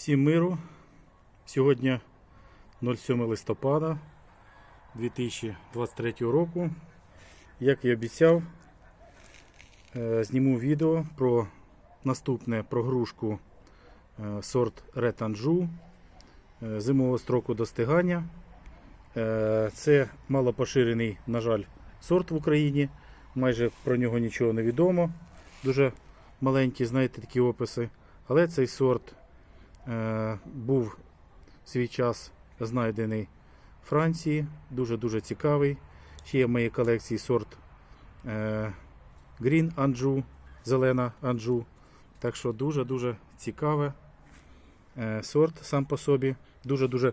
Всім миру. Сьогодні 07 листопада 2023 року. Як і обіцяв, е, зніму відео про наступне про грушку е, сорт е, зимового строку достигання. Е, Це малопоширений, на жаль, сорт в Україні. Майже про нього нічого не відомо. Дуже маленькі, знаєте, такі описи. Але цей сорт був в свій час знайдений в Франції. Дуже-дуже цікавий. Ще є в моїй колекції сорт е, Green Anjou, зелена Анджу. Так що дуже-дуже цікаве е, сорт сам по собі. Дуже-дуже,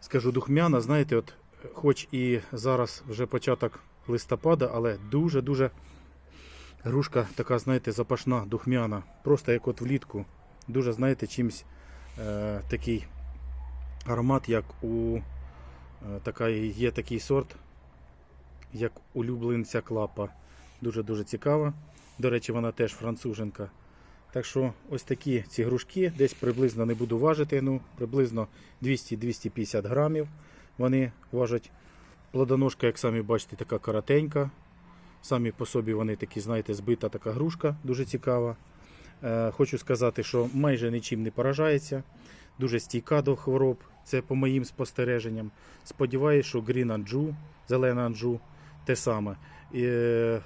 скажу, духмяна. Знаєте, от, хоч і зараз вже початок листопада, але дуже-дуже грушка така, знаєте, запашна, духмяна. Просто як от влітку. Дуже, знаєте, чимсь е, такий аромат, як у е, така, є такий сорт, як улюбленця клапа. Дуже-дуже цікава. До речі, вона теж француженка. Так що ось такі ці грушки, десь приблизно не буду важити, ну, приблизно 200-250 грамів. Вони важать. Плодоножка, як самі бачите, така коротенька. Самі по собі вони такі, знаєте, збита така грушка, дуже цікава. Е, Хочу сказати, що майже нічим не поражається, дуже стійка до хвороб. Це по моїм спостереженням. Сподіваюсь, що Green Anjou, зелена Анджу, те саме. І, е,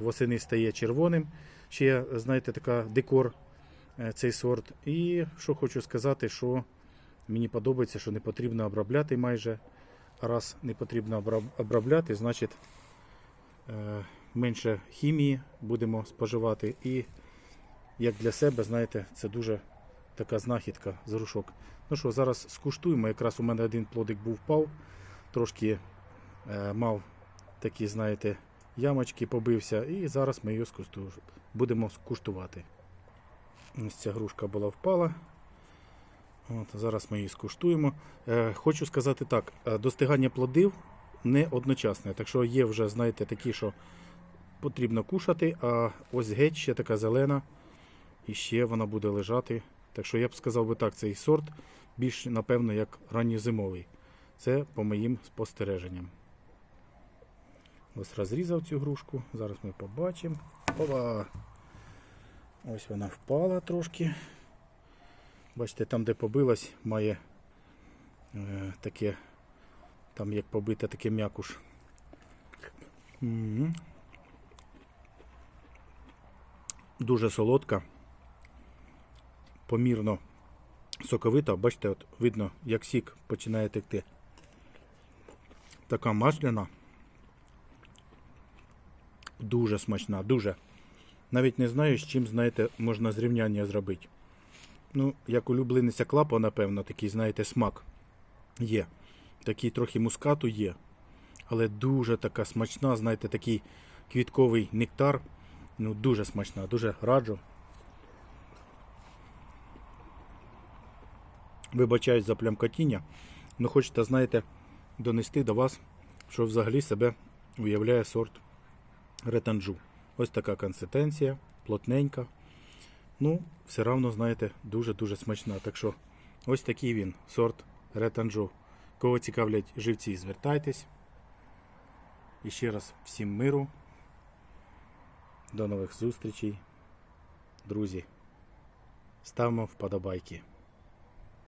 восени стає червоним. Ще, знаєте, така декор е, цей сорт. І що хочу сказати, що мені подобається, що не потрібно обробляти майже. Раз не потрібно обробляти, значить менше хімії будемо споживати. І як для себе, знаєте, це дуже така знахідка з грушок. Ну що, зараз скуштуємо. Якраз у мене один плодик був впав, трошки е, мав такі, знаєте, ямочки, побився. І зараз ми її скуштуємо. Будемо скуштувати. Ось ця грушка була впала. От, зараз ми її скуштуємо. Е, хочу сказати так: е, достигання плодів не одночасне. Так що є вже, знаєте, такі, що потрібно кушати, а ось геть ще така зелена, і ще вона буде лежати. Так що я б сказав би так, цей сорт більш, напевно, як ранньозимовий. Це по моїм спостереженням. Ось розрізав цю грушку. Зараз ми побачимо. Опа! Ось вона впала трошки. Бачите, там, де побилась, має е, таке, там як побите таке м'якуш. Дуже солодка, помірно соковита. Бачите, от видно, як сік починає текти. Така масляна. Дуже смачна, дуже. Навіть не знаю, з чим, знаєте, можна зрівняння зробити. Ну, як улюблениця клапа, напевно, такий, знаєте, смак є. Такий трохи мускату є. Але дуже така смачна, знаєте, такий квітковий нектар. Ну, дуже смачна, дуже раджу. Вибачаюсь за плямкотіння. Ну, хочете, знаєте, донести до вас, що взагалі себе уявляє сорт ретанджу. Ось така консистенція, плотненька. Ну, все равно, знаєте, дуже-дуже смачна. Так що ось такий він, сорт ретанджу. Кого цікавлять живці, звертайтесь. І ще раз всім миру. До нових зустрічей. Друзі, ставимо вподобайки.